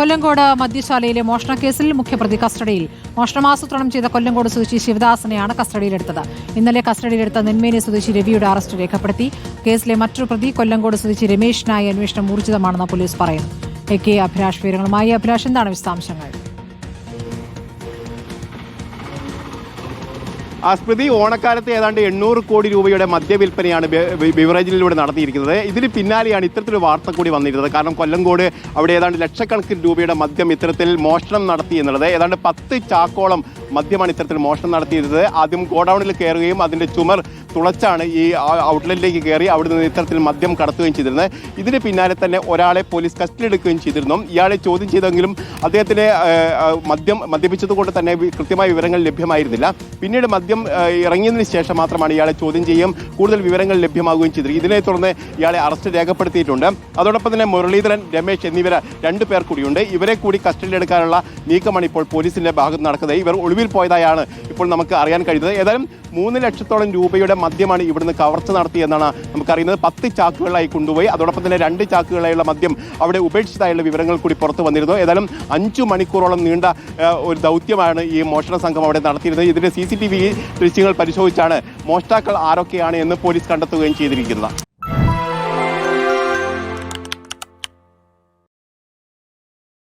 കൊല്ലങ്കോട് മദ്യശാലയിലെ കേസിൽ മുഖ്യപ്രതി കസ്റ്റഡിയിൽ. മോഷണമാസൂത്രണം ചെയ്ത കൊല്ലങ്കോട് സ്വദേശി ശിവദാസനെയാണ് കസ്റ്റഡിയിലെടുത്തത്. ഇന്നലെ കസ്റ്റഡിയിലെടുത്ത നെന്മേനി സ്വദേശി രവിയുടെ അറസ്റ്റ് രേഖപ്പെടുത്തി. കേസിലെ മറ്റൊരു പ്രതി കൊല്ലങ്കോട് സ്വദേശി രമേശിനായി അന്വേഷണം ഊർജിതമാണെന്ന് പോലീസ് പറയുന്നു. എ കെ അഭിലാഷ് വിവരങ്ങളുമായി അഭിലാഷ് എന്താണ് വിശദാംശങ്ങൾ? സ്മൃതി ഓണക്കാലത്ത് ഏതാണ്ട് എണ്ണൂറ് കോടി രൂപയുടെ മദ്യവിൽപ്പനയാണ് ബിവറേജിലൂടെ നടത്തിയിരിക്കുന്നത്. ഇതിന് പിന്നാലെയാണ് ഇത്തരത്തിലൊരു വാർത്ത കൂടി വന്നിരുന്നത്. കാരണം കൊല്ലങ്കോട് അവിടെ ഏതാണ്ട് ലക്ഷക്കണക്കിന് രൂപയുടെ മദ്യം ഇത്തരത്തിൽ മോഷണം നടത്തി എന്നുള്ളത്. ഏതാണ്ട് പത്ത് ചാക്കോളം മദ്യമാണ് ഇത്തരത്തിൽ മോഷണം നടത്തിയിരുന്നത്. ആദ്യം ഗോഡൌണിൽ കയറുകയും അതിന്റെ ചുമർ തുളച്ചാണ് ഈ ഔട്ട്ലെറ്റിലേക്ക് കയറി അവിടെ നിന്ന് ഇത്തരത്തിൽ മദ്യം കടത്തുകയും ചെയ്തിരുന്നത്. ഇതിന് പിന്നാലെ തന്നെ ഒരാളെ പോലീസ് കസ്റ്റഡി എടുക്കുകയും ചെയ്തിരുന്നു. ഇയാളെ ചോദ്യം ചെയ്തെങ്കിലും അദ്ദേഹത്തിന് മദ്യം മദ്യപിച്ചതുകൊണ്ട് തന്നെ കൃത്യമായ വിവരങ്ങൾ ലഭ്യമായിരുന്നില്ല. പിന്നീട് മദ്യം ഇറങ്ങിയതിന് ശേഷം മാത്രമാണ് ഇയാളെ ചോദ്യം ചെയ്യുകയും കൂടുതൽ വിവരങ്ങൾ ലഭ്യമാകുകയും ചെയ്തത്. ഇതിനെ തുടർന്ന് ഇയാളെ അറസ്റ്റ് രേഖപ്പെടുത്തിയിട്ടുണ്ട്. അതോടൊപ്പം തന്നെ മുരളീധരൻ രമേശ് എന്നിവർ രണ്ടു പേർ കൂടിയുണ്ട്. ഇവരെ കൂടി കസ്റ്റഡിയിലെടുക്കാനുള്ള നീക്കമാണ് ഇപ്പോൾ പോലീസിന്റെ ഭാഗത്ത് നടക്കുന്നത്. ഇവർ ഒളിവിൽ പോയതായാണ് ഇപ്പോൾ നമുക്ക് അറിയാൻ കഴിയുന്നത്. ഏതായാലും മൂന്ന് ലക്ഷത്തോളം രൂപയുടെ മദ്യമാണ് ഇവിടുന്ന് കവർച്ച നടത്തിയെന്നാണ് നമുക്കറിയുന്നത്. പത്ത് ചാക്കുകളായി കൊണ്ടുപോയി. അതോടൊപ്പം തന്നെ രണ്ട് ചാക്കുകളായുള്ള മദ്യം അവിടെ ഉപേക്ഷിച്ചതായുള്ള വിവരങ്ങൾ കൂടി പുറത്തു വന്നിരുന്നു. ഏതായാലും അഞ്ചു മണിക്കൂറോളം നീണ്ട ഒരു ദൗത്യമാണ് ഈ മോഷണ സംഘം അവിടെ നടത്തിയിരുന്നത്. ഇതിന്റെ സി സി ടി വി ദൃശ്യങ്ങൾ പരിശോധിച്ചാണ് മോഷ്ടാക്കൾ ആരൊക്കെയാണ് എന്ന് പോലീസ് കണ്ടെത്തുകയും ചെയ്തിരിക്കുന്നത്.